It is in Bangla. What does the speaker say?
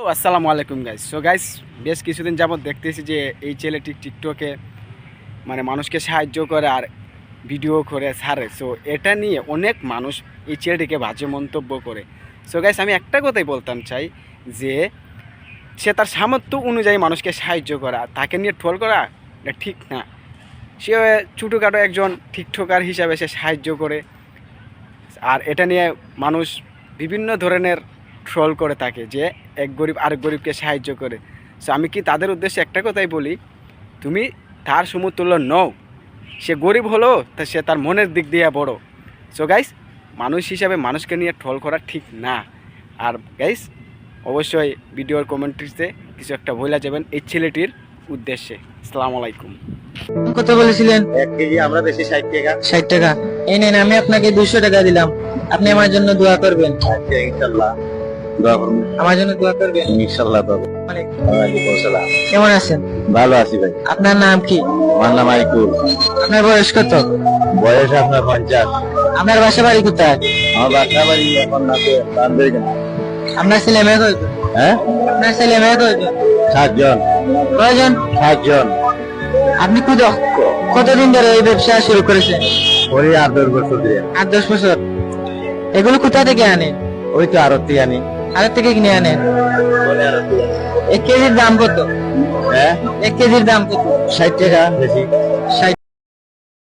তো আসসালামু আলাইকুম গাইস সো গাইস বেশ কিছুদিন যাবত দেখতেছি যে এই ছেলেটি টিকটকে মানে মানুষকে সাহায্য করে আর ভিডিও করে, ছাড়ে। সো এটা নিয়ে অনেক মানুষ এই ছেলেটিকে বাজে মন্তব্য করে। সো গাইস আমি একটা কথাই বলতাম চাই যে, সে তার সামর্থ্য অনুযায়ী মানুষকে সাহায্য করা, তাকে নিয়ে ট্রোল করা ঠিক না। সে ছোটোখাটো একজন টিকটকার হিসাবে সে সাহায্য করে। আর এটা নিয়ে মানুষ বিভিন্ন ধরনের ট্রল করে থাকে যে এক গরিব আরেক গরিবকে সাহায্য করে। সো আমি কি তাদের উদ্দেশ্যে একটা কথাই বলি? তুমি তার সমতুল্য নও। সে গরিব হলো তা সে তার মনের দিক দিয়ে বড়। সো গাইস মানুষ হিসাবে মানুষকে নিয়ে ট্রল করা ঠিক না। আর গাইস অবশ্যই ভিডিওর কমেন্ট্রিতে কিছু একটা বলে যাবেন এই ছেলেটির উদ্দেশ্যে। আসসালামু আলাইকুম। কত বলেছিলেন? এক কেজি আমরা বেশি ষাট টাকা। ষাট টাকা। এই নেন আমি আপনাকে দুশো টাকা দিলাম। আপনি আমার জন্য দোয়া করবেন। আচ্ছা ইনশাল্লাহ। দোয়া করুন আমার জন্য দোয়া করবেন? ইনশাল্লাহ দোয়া ওয়ালাইকুম আসসালাম। কেমন আছেন? ভালো আছি ভাই। আপনার নাম কি? আমার নাম আইকুল আপনার বয়স কত? বয়স আপনার পঞ্চাশ। আপনার বাসা বাড়ি কোথায়? আমার বাসা বাড়ি এখন নাতে। আপনার ছেলে মেয়ে কয়জন? হ্যাঁ? আপনার ছেলে মেয়ে কয়জন? সাতজন। কয়জন? সাতজন। আপনি কত কতদিন ধরে এই ব্যবসা শুরু করেছেন? ওই আট দশ বছর দিয়ে আট দশ বছর। এগুলো কোথা থেকে আনেন? ওই তো আরতি আনি। আরেক থেকে কিনে আনেন এক কেজির দাম কত? হ্যাঁ? এক কেজির দাম কত? ষাট টাকা বেশি। ষাট